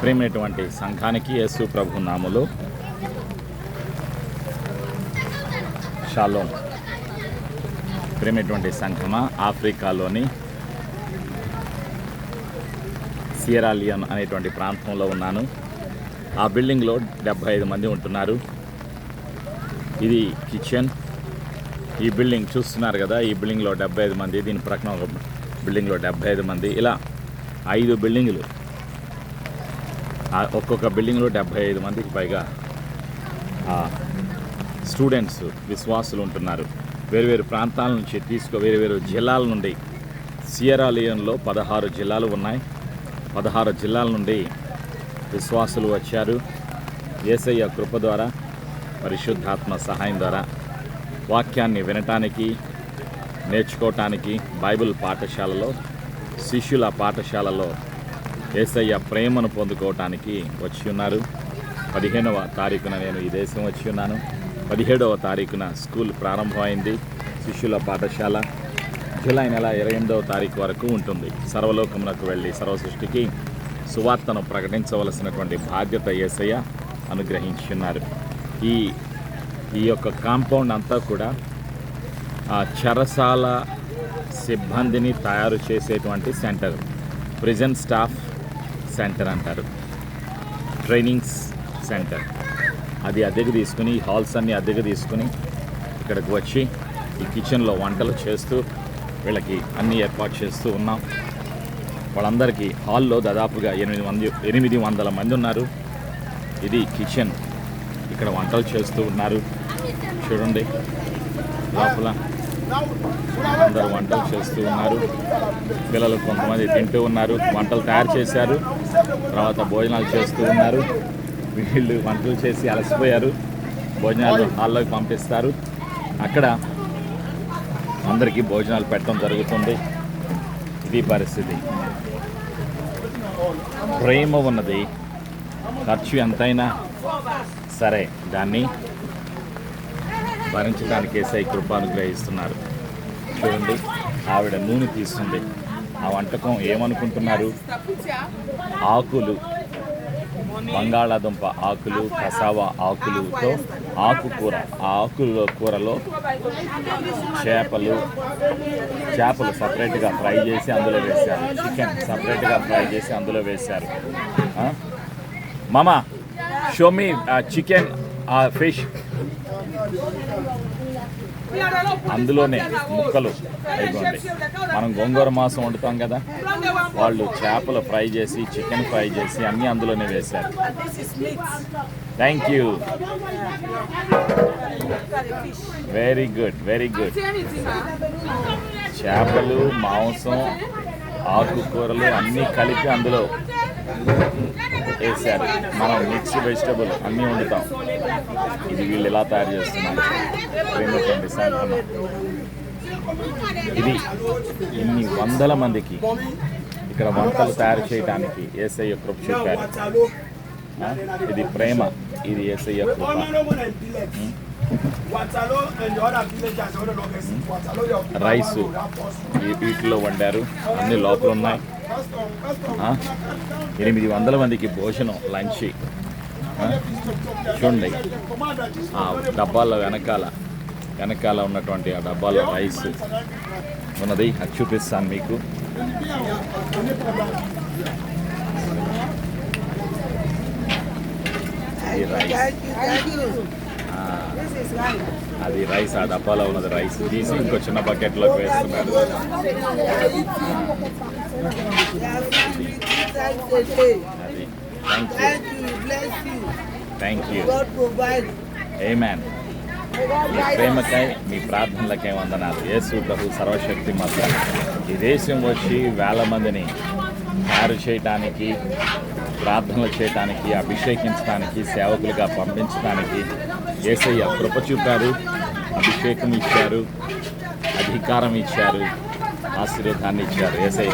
ప్రేమైనటువంటి సంఘానికి యేసు ప్రభు నాములు షాలోం ప్రేమైనటువంటి సంఘమా ఆఫ్రికాలోని సియరాలియన్ అనేటువంటి ప్రాంతంలో ఉన్నాను. ఆ బిల్డింగ్లో డెబ్బై ఐదు మంది ఉంటున్నారు. ఇది కిచెన్. ఈ బిల్డింగ్ చూస్తున్నారు కదా ఈ బిల్డింగ్లో డెబ్బై ఐదు మంది దీని ప్రక్కన ఒక బిల్డింగ్లో డెబ్బై ఐదు మంది. ఇలా ఐదు బిల్డింగులు. ఒక్కొక్క బిల్డింగ్లో డెబ్బై ఐదు మందికి పైగా స్టూడెంట్స్ విశ్వాసులు ఉంటున్నారు. వేరువేరు ప్రాంతాల నుంచి తీసుకు వేరువేరు జిల్లాల నుండి. సియరాలియన్లో పదహారు జిల్లాలు ఉన్నాయి. పదహారు జిల్లాల నుండి విశ్వాసులు వచ్చారు. ఏసయ్య కృప ద్వారా పరిశుద్ధాత్మ సహాయం ద్వారా వాక్యాన్ని వినటానికి నేర్చుకోవటానికి బైబిల్ పాఠశాలలో శిష్యుల పాఠశాలలో ఏసయ్య ప్రేమను పొందుకోవటానికి వచ్చి ఉన్నారు. పదిహేనవ తారీఖున నేను ఈ దేశం వచ్చి ఉన్నాను. పదిహేడవ తారీఖున స్కూల్ ప్రారంభమైంది. శిష్యుల పాఠశాల జూలై నెల ఇరవై ఎనిమిదవ తారీఖు వరకు ఉంటుంది. సర్వలోకమునకు వెళ్ళి సర్వసృష్టికి సువార్తను ప్రకటించవలసినటువంటి బాధ్యత ఏసయ్య అనుగ్రహించున్నారు. ఈ ఈ యొక్క కాంపౌండ్ అంతా కూడా ఆ చెరసాల సిబ్బందిని తయారు చేసేటువంటి సెంటర్. ప్రిజన్ స్టాఫ్ సెంటర్ అంటారు. Trainings centre. అది అద్దెకు తీసుకుని ఈ హాల్స్ అన్నీ అద్దెకు తీసుకుని ఇక్కడికి వచ్చి ఈ కిచెన్లో వంటలు చేస్తూ వీళ్ళకి అన్ని ఏర్పాటు చేస్తూ ఉన్నాం. వాళ్ళందరికీ హాల్లో దాదాపుగా ఎనిమిది మంది ఎనిమిది వందల మంది ఉన్నారు. ఇది కిచెన్. ఇక్కడ వంటలు చేస్తూ ఉన్నారు. చూడండి. లోపల అందరూ వంటలు చేస్తూ ఉన్నారు. పిల్లలు కొంతమంది తింటూ ఉన్నారు. వంటలు తయారు చేశారు. తర్వాత భోజనాలు చేస్తూ ఉన్నారు. వీళ్ళు వంటలు చేసి అలసిపోయారు. భోజనాలు హాల్లోకి పంపిస్తారు. అక్కడ అందరికీ భోజనాలు పెట్టడం జరుగుతుంది. ఇది పరిస్థితి. ప్రేమ ఉన్నది. ఖర్చు ఎంతైనా సరే. దాన్ని భరించడానికి ఏసై కృప అనుగ్రహిస్తున్నారు. చూడండి ఆవిడ నూనె తీస్తుంది. ఆ వంటకం ఏమనుకుంటున్నారు? ఆకులు. బంగాళాదుంప ఆకులు కసావా ఆకులుతో ఆకుకూర. ఆ ఆకుల కూరలో చేపలు చేపలు సపరేట్గా ఫ్రై చేసి అందులో వేశారు. చికెన్ సపరేట్గా ఫ్రై చేసి అందులో వేశారు. మామ షో మీ చికెన్ ఫిష్. అందులోనే ముక్కలు అయిపోండి. మనం గోంగూర మాంసం వండుతాం కదా వాళ్ళు చేపలు ఫ్రై చేసి చికెన్ ఫ్రై చేసి అన్నీ అందులోనే వేశారు. Thank you very good very good చేపలు మాంసం ఆకుకూరలు అన్నీ కలిపి అందులో. వేసారు మనం మిక్స్ వెజిటబుల్ అన్నీ వండుతాం. ఇది వీళ్ళు ఎలా తయారు చేస్తున్నారు? ప్రేమతండి సంపన్న ఇది ఇన్ని వందల మందికి ఇక్కడ వంటలు తయారు చేయడానికి ఏసయ్య కృప చెప్పారు ఇది ప్రేమ. ఇది ఏసయ్య కృప. రైస్. ఈ వీటిలో వండారు. అన్ని లోపల ఉన్నాయి ఎనిమిది వందల మందికి భోజనం లంచ్. చూడండి. ఆ డబ్బాల వెనకాల వెనకాల ఉన్నటువంటి ఆ డబ్బాలో రైస్ ఉన్నది. అది చూపిస్తాను మీకు. రైస్. అది రైస్ ఆ డబ్బాలో ఉన్నది రైస్ తీసి ఇంకో చిన్న బకెట్లోకి వేస్తున్నారు అది. Thank you thank you amen మీ ప్రేమకై మీ ప్రార్థనలకై వందనాలు. యేసు ప్రభు సర్వశక్తి మాత్రం ఈ దేశం వచ్చి వేల మందిని తయారు చేయటానికి ప్రార్థనలు చేయటానికి అభిషేకించడానికి సేవకులుగా పంపించడానికి ఏసయ్య కృప చూపారు అభిషేకం ఇచ్చారు అధికారం ఇచ్చారు ఆశీర్వాదాన్ని ఇచ్చారు ఏసయ్య